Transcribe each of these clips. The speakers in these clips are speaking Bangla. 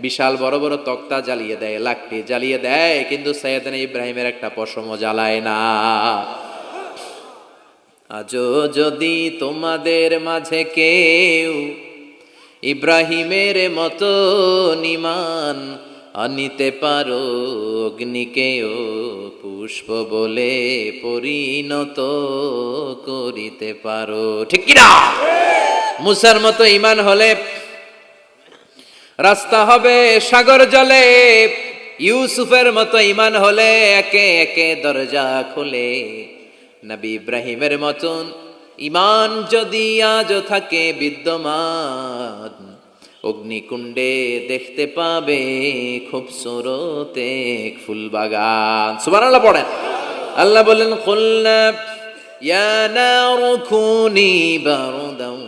বিশাল বড় বড় তক্তা জ্বালিয়ে দেয়, লাকড়ি জ্বালিয়ে দেয়, কিন্তু সৈয়দনা ইব্রাহিমের একটা পশমও জ্বালায় না। আজও যদি তোমাদের মাঝে কেউ ইব্রাহিমের মতো নিমান আনিতে পারো অগ্নিকেও পুষ্প বলে পরিণত করিতে পারো। ঠিক কিনা? মুসার মতো ইমান হলে রাস্তা হবে সাগর জলে। ইউসুফের মতো ইমান হলে একে একে দরজা খুলে। নবী ইব্রাহিমের মতন ইমান যদি আজও থাকে বিদ্যমান, অগ্নিকুণ্ডে দেখতে পাবে খুব সুরতে ফুল বাগান সুবহানাল্লাহ পড়েন। আল্লাহ বলেন খুলনা ইয়া নারু বারদান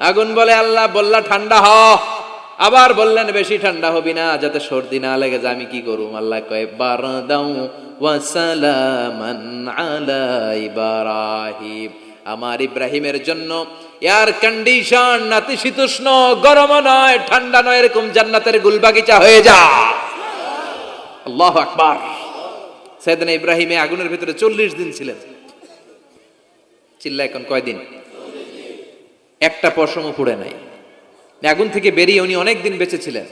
আগুন বলে আল্লাহ, বললা, ঠান্ডা হ। আবার বললেন, বেশি ঠান্ডা হবি না, যাতে সর্দি না লেগে যায়, আমি কি করুম? আল্লাহ কয়, বারদাউ ওয়াসালামান আলা আমার ইব্রাহিমের জন্য এয়ার কন্ডিশন নাতিশীতোষ্ণ গরম নয়, ঠান্ডা নয়, এরকম জান্নাতের গুলবাগিচা হয়ে যা। আল্লাহ আকবার। সেদিন ইব্রাহিমে আগুনের ভিতরে চল্লিশ দিন ছিলেন। চিল্লা এখন কয়দিন? একটা পশমও পুড়ে নাই আগুন থেকে বেরিয়ে উনি অনেক দিন বেঁচে ছিলেন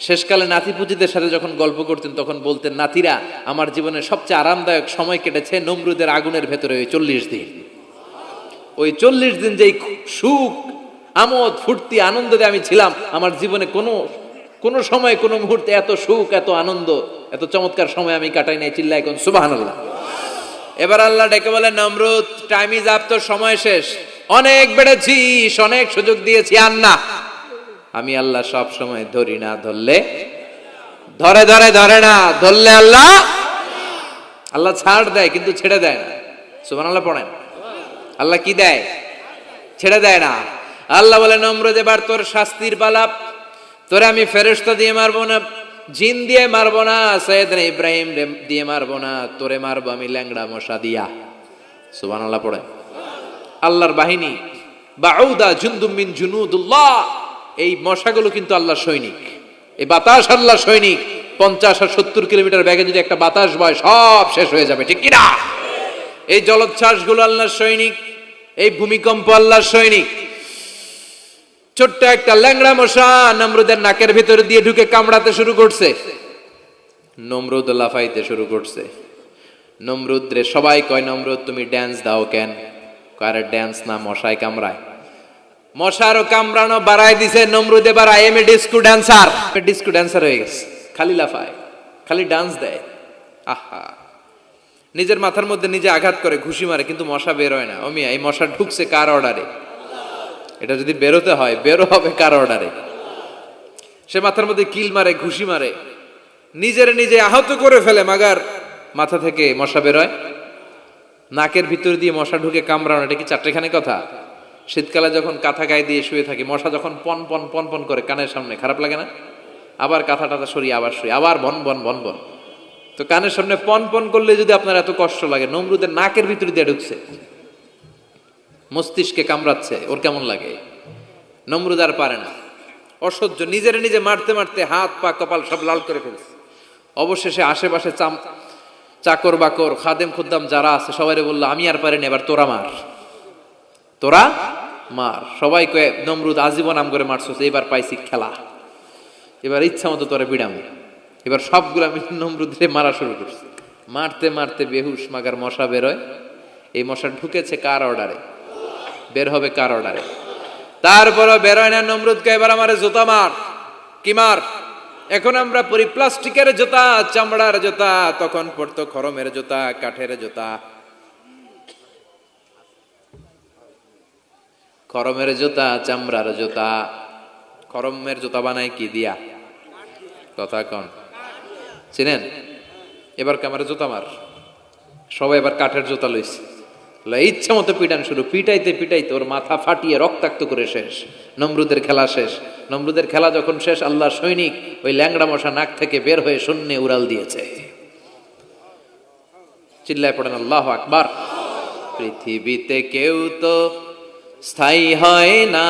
শেষকালে নাতি পুজিদের সাথে যখন গল্প করতেন, তখন বলতেন, নাতিরা, আমার জীবনের সবচেয়ে আরামদায়ক সময় কেটেছে নমরুদের আগুনের ভেতরে ওই চল্লিশ দিন। ওই চল্লিশ দিন যেই সুখ, আমোদ, ফুর্তি আনন্দে আমি ছিলাম, আমার জীবনে কোনো কোনো সময়, কোনো মুহূর্তে এত সুখ, এত আনন্দ, এত চমৎকার সময় আমি কাটাই নাই চিল্লা এখন আল্লাহ এবার আল্লাহ ডেকে বলে নমরুদ টাইম ইজ আপ তোর সময় শেষ। অনেক বেড়েছিস অনেক সুযোগ দিয়েছি, আর না। আমি আল্লাহ সব সময় ধরি না, ধরলে? ধরে ধরে ধরে না, ধরলে আল্লাহ? আল্লাহ ছাড় দেয়, কিন্তু ছেড়ে দেয় না। সুবান আল্লাহ পড়েন। আল্লাহ কি দেয়? ছেড়ে দেয় না। আল্লাহ বলে, নম্রদ, এবার তোর শাস্তির পালাপ তোরে আমি ফেরেস্তা দিয়ে মারবো না, জিন দিয়ে মারবো না, সৈয়দ ইব্রাহিম দিয়ে মারবো না, তোরে মারবো আমি ল্যাংড়া মশা দিয়া। সুবান আল্লাহ পড়ে আল্লাহর বাহিনী, বাউদা জুন্দুমিন জুনুদুল্লাহ, এই মশাগুলো কিন্তু আল্লাহর সৈনিক। এই বাতাস আল্লাহর সৈনিক। পঞ্চাশ আর সত্তর কিলোমিটার ব্যাগে যদি একটা বাতাস বয়, সব শেষ হয়ে যাবে, ঠিক কিনা? এই জলোচ্ছ্বাসগুলো আল্লাহর সৈনিক, এই ভূমিকম্প আল্লাহর সৈনিক। ছোট্ট একটা ল্যাংড়া মশা নমরুদের নাকের ভিতরে দিয়ে ঢুকে কামড়াতে শুরু করছে। নমরুদ লাফাইতে শুরু করছে। নমরুদ রে সবাই কয়, নমরুদ, তুমি ড্যান্স দাও কেন? কারে ড্যান্স না মশাই কামড়ায়। মশারও কামড়ানো বাড়াই দিছে, নমরুদ I am a disco dancer disco dancer হয়ে গেছে। খালি লাফায়, খালি ডান্স দেয়। আহা। নিজের মাথার মধ্যে নিজে আঘাত করে, ঘুষি মারে, কিন্তু মশা বের হয় না। অমিয়া এই মশা ঢুকছে কার অর্ডারে এটা যদি বেরোতে হয়, বেরো হবে কার অর্ডারে সে মাথার মধ্যে কিল মারে, ঘুষি মারে। নিজের নিজে আহত করে ফেলে, মাগার মাথা থেকে মশা বেরোয় নাকের ভিতর দিয়ে মশা ঢুকে কামড়ানো, এটা কি চারটেখানে কথা? শীতকালে যখন কাঁথা গায়ে দিয়ে শুয়ে থাকি, মশা যখন পন পন পন পন করে কানের সামনে, খারাপ লাগে না? আবার কাঁথা টাথা সরিয়ে আবার শুয়ে, আবার বন বন বন বন। তো কানের সামনে পন পন করলে যদি আপনার এত কষ্ট লাগে, নমরুদের নাকের ভিতর দিয়ে ঢুকছে, মস্তিষ্কে কামড়াচ্ছে, ওর কেমন লাগে? নমরুদ আর পারে না। অসহ্য, নিজের নিজে মারতে মারতে হাত, পা, কপাল সব লাল করে ফেলছে। অবশেষে আশেপাশে চাম চাকর বাকর, খাদেম খুদ্দাম যারা আছে সবাই বলল, আমি আর পারিনি, এবার তোরা মার। তোরা মার। সবাই কয়ে, নমরুদ, আজীবন নাম করে মারছো এবার পাইছি খেলা। এবার ইচ্ছা মতো তোরা বিড়াম। এবার সবগুলো আমি নমরুদরে মারা শুরু করছি। মারতে মারতে বেহুশ, মাগার মশা বেরোয়। এই মশা ঢুকেছে কার অর্ডারে? বের হবে কার অর্ডারে? তারপরও বেরোয় না নমরুদকে, এবার আমার জুতা মার। কি মার? এখন আমরা পরি প্লাস্টিকের জুতা, চামড়ার জুতা, তখন পড়তো খরমের জুতা, কাঠের জুতা। খরমের জুতা, চামড়ার জুতা। খরমের জুতা বানায় কি দিয়া? কথা কন। চিনেন? এবার ক্যামেরা জুতা মার। সবাই এবার কাঠের জুতা লইছে। ইচ্ছা মতো পিটান শুরু। পিটাইতে পিটাইতে ওর মাথা ফাটিয়ে রক্তাক্ত করে শেষ। নমরুদের খেলা শেষ। নমরুদের খেলা যখন শেষ, আল্লাহ সৈনিক ওই ল্যাংড়া মশা নাক থেকে বের হয়ে শূন্যে উড়াল দিয়েছে। চিল্লায় পড়েন, আল্লাহ আকবার। পৃথিবীতে কেউ তো স্থায়ী হয় না।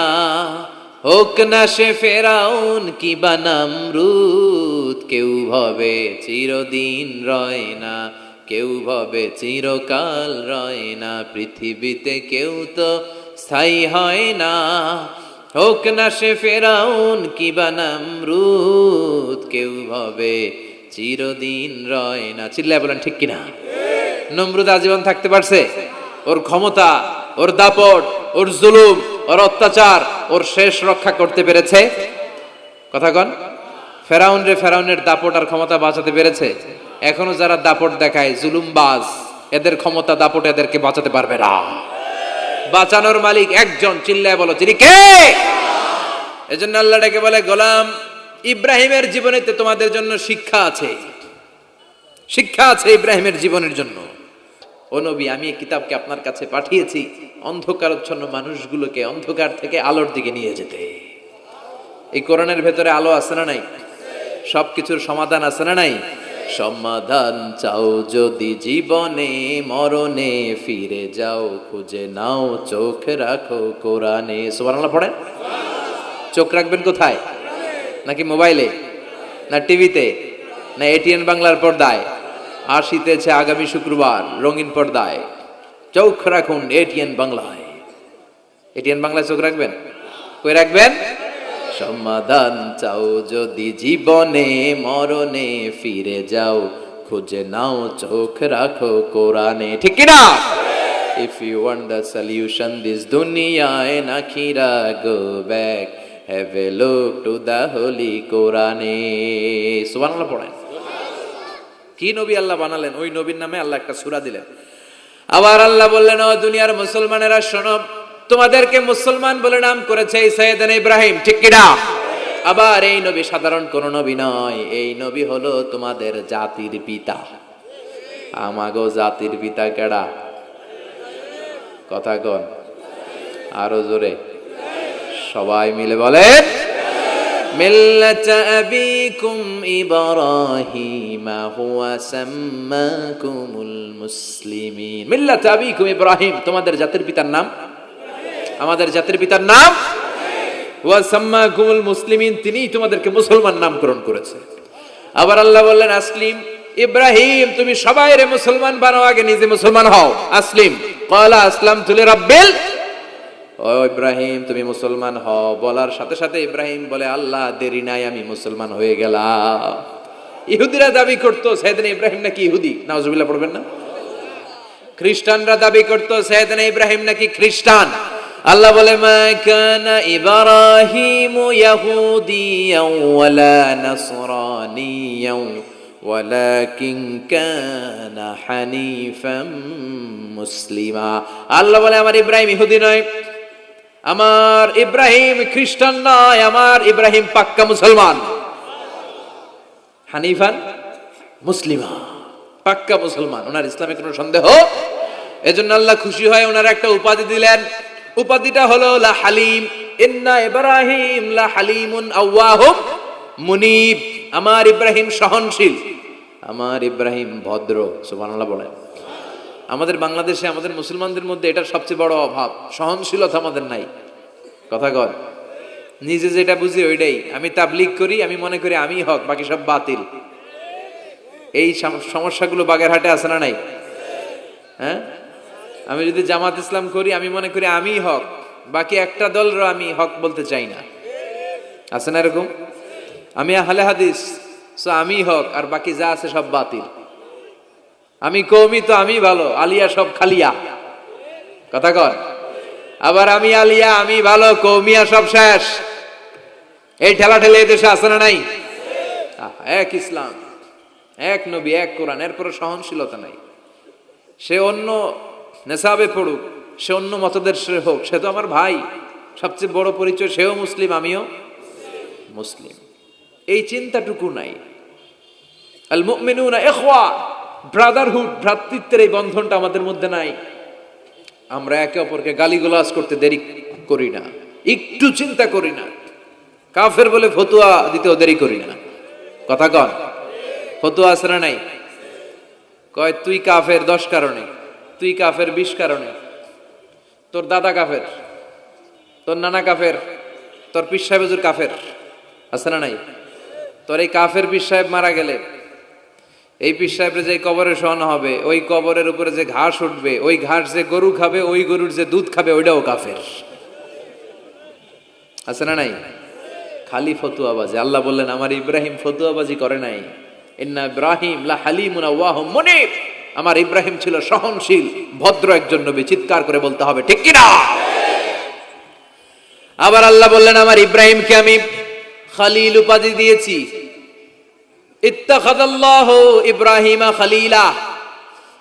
হোক না সে ফেরাউন কি বা বানামরুদ কেউ ভবে চিরদিন রয় না। কেউ ভবে চিরকাল রয় না। পৃথিবীতে কেউ তো স্থায়ী হয় না। হোক না সে ফেরাউন, কি বানামরুদ কেউ ভবে চিরদিন রয় না। চিল্লায় বলেন, ঠিক কিনা? নমরুদ আজীবন থাকতে পারছে? ওর ক্ষমতা, ওর দাপট, ওর জুলুম, ওর অত্যাচার, ওর শেষ রক্ষা করতে পেরেছে? কথা কন। ফেরাউন রে ফেরাউনের দাপট আর ক্ষমতা বাঁচাতে পেরেছে? এখনও যারা দাপট দেখায়, জুলুমবাজ, এদের ক্ষমতা, দাপট এদেরকে বাঁচাতে পারবে না। বাঁচানোর মালিক একজন, চিল্লায় বলো, তিনি কে? এজন্য আল্লাহ ডেকে বলে, গোলাম, ইব্রাহিমের জীবনেতে তোমাদের জন্য শিক্ষা আছে। শিক্ষা আছে ইব্রাহিমের জীবনের জন্য। ও নবী, আমি এই কিতাবকে আপনার কাছে পাঠিয়েছি অন্ধকারচ্ছন্ন মানুষগুলোকে অন্ধকার থেকে আলোর দিকে নিয়ে যেতে। এই কোরআনের ভেতরে আলো আছে না নাই? সবকিছুর সমাধান আছে না নাই? সমাধান চাও যদি জীবনে, মরণে ফিরে যাও, খুঁজে নাও, চোখ রাখো কোরআনে। সুবহানাল্লাহ পড়েন? চোখ রাখবেন কোথায়? নাকি মোবাইলে? না টিভিতে? না এটিএন বাংলার পর্দায়? আসিতেছে আগামী শুক্রবার রঙিন পর্দায়। চোখ রাখুন এটিএন বাংলায়। এটিএন বাংলায় চোখ রাখবেন? কই রাখবেন? সমাধান চাও যদি জীবনে মরণে ফিরে যাও, খুঁজে নাও, চোখ রাখো কোরআনে। ঠিক If you want the solution, this dunya and akhira go back have a look to the holy Quran সুবহানাল্লাহ পড়েন। কি নবী আল্লাহ বানালেন? ওই নবীর নামে আল্লাহ একটা সূরা দিলেন। আবার আল্লাহ বললেন, ও দুনিয়ার মুসলমানেরা, শোনো তোমাদেরকে মুসলমান বলে নাম করেছে সৈয়দান ইব্রাহিম, ঠিক কিনা আবার এই নবী সাধারণ কোন নবী নয়, এই নবী হলো তোমাদের জাতির পিতা। আমাগো জাতির পিতা কেডা? কথা কন? আরও জোরে। সবাই মিলে বলে মিল্লাতা আবিকুম ইব্রাহিম ইব্রাহিম, তোমাদের জাতির পিতার নাম? আমাদের জাতির পিতার নাম? ওয়া সাম্মাকুমুল মুসলিমিন, তিনিই তোমাদেরকে মুসলমান নামকরণ করেছে। আবার আল্লাহ বললেন, আসলিম, ইব্রাহিম, তুমি সবাই রে মুসলমান বানাও, আগে নিজে মুসলমান হও। আসলিম, ক্বালা আসলাম তুলে রাব্বিল ও ইব্রাহিম, তুমি মুসলমান হও। বলার সাথে সাথে ইব্রাহিম বলে, আল্লাহ, দেরি নাই, আমি মুসলমান হয়ে গেলাম। ইহুদিরা দাবি করতো, সেদিন ইব্রাহিম নাকি ইহুদি? নাউজুবিল্লাহ পড়বেন না? খ্রিস্টানরা দাবি করতো, সেদিন ইব্রাহিম নাকি খ্রিস্টান। আল্লাহ বলে, মা ইব্রাহিম ইয়াহুদিয়াও ওয়ালা নাসরানিয়াও ওয়ালাকিন কানা হানিফাম মুসলিমা। আল্লাহ বলে, আমার ইব্রাহিম ইহুদি নয়, আমার ইব্রাহিম খ্রিস্টান নয়, আমার ইব্রাহিম পাক্কা মুসলমান। হানিফান মুসলিমা, পাক্কা মুসলমান। ওনার ইসলামে কোনো সন্দেহ? এজন্য আল্লাহ খুশি হয়, ওনার একটা উপাধি দিলেন। উপাধিটা হলো লা হালিম। ইন্না ইব্রাহিম লা হালিমুন আওয়াহুম মুনিব। আমার ইব্রাহিম সহনশীল। আমার ইব্রাহিম ভদ্র, সুবহানাল্লাহ বলেন আমাদের বাংলাদেশে, আমাদের মুসলমানদের মধ্যে এটার সবচেয়ে বড় অভাব। সহনশীলতা আমাদের নাই। কথা কর নিজে যেটা বুঝি ওইটাই। আমি তাবলিগ করি, আমি মনে করি আমি হক, বাকি সব বাতিল। এই সম- সমস্যাগুলো বাগেরহাটে আছে না নাই? হ্যাঁ? আমি যদি জামাত ইসলাম করি, আমি মনে করি আমি হক। বাকি একটা দলরও আমি হক বলতে চাই না। আছে না এরকম? আমি আহলে হাদিস আমি হক, আর বাকি যা আছে সব বাতিল। আমি কৌমি তো আমি ভালো, আলিয়া সব খালিয়া। কথা কর আবার আমি আলিয়া, আমি ভালো কৌমিয়া সব শেষ। এই ঠেলা ঠেলে দেশে আছে না নাই? এক ইসলাম, এক নবী, এক কোরআন এরপর সহনশীলতা নাই। সে অন্য নেশাবে পড়ুক, সে অন্য মতদের সে হোক, সে তো আমার ভাই। সবচেয়ে বড় পরিচয় সেও মুসলিম, আমিও মুসলিম। এই চিন্তাটুকু নাই। আল মুমিনুনা ইখওয়া, ব্রাদারহুড, ভ্রাতৃত্বের এই বন্ধনটা আমাদের মধ্যে নাই। আমরা একে অপরকে গালিগালাজ করতে দেরি করি না, একটু চিন্তা করি না। কাফের বলে ফতুয়া দিতেও দেরি করি না। কথা কন, ফতুয়া আছে নাই? কয়, তুই কাফের, দশ কারণে। তুই কাফের বিশ কারণে। তোর দাদা কাফের, তোর নানা কাফের, তোর পিস সাহেব হুজুর কাফের, আছে না নাই? তোর এই কাফের পিস সাহেব মারা গেলে, এই পিস সাহেবের যে কবরে শোয়ানো হবে, ওই কবরের উপরে যে ঘাস উঠবে, ওই ঘাস যে গরু খাবে, ওই গরুর যে দুধ খাবে, ওইটাও কাফের। আছে না নাই? খালি ফতুয়াবাজি আল্লাহ বললেন, আমার ইব্রাহিম ফতুয়াবাজি করে নাই। ইন্না ইব্রাহিম লা হালিমুন আওয়াহুম মুনিব। আমার ইব্রাহিম ছিল সহনশীল, ভদ্র একজন নবী, চিৎকার করে বলতে হবে, ঠিক কিনা? আবার আল্লাহ বললেন, আমার ইব্রাহিমকে আমি খালিল উপাধি দিয়েছি। ইব্রাহিমা খালিলা।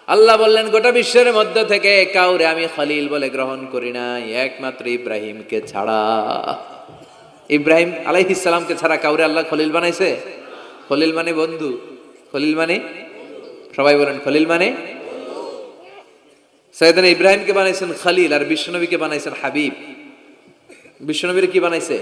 আল্লাহ বললেন, গোটা বিশ্বের মধ্য থেকে কাউরে আমি খলিল বলে গ্রহণ করি নাই, একমাত্র ইব্রাহিমকে ছাড়া। ইব্রাহিম আলাইহিস সালামকে ছাড়া কাউরে আল্লাহ খলিল বানাইছে? খলিল মানে বন্ধু, খলিল মানে সবাই বলেন খলিল মানে? সৈয়দান ইব্রাহিমকে বানাইছেন খালিল আর বিশ্বনবীকে বানাইছেন হাবিব। বিশ্বনবীর কি বানাইছে?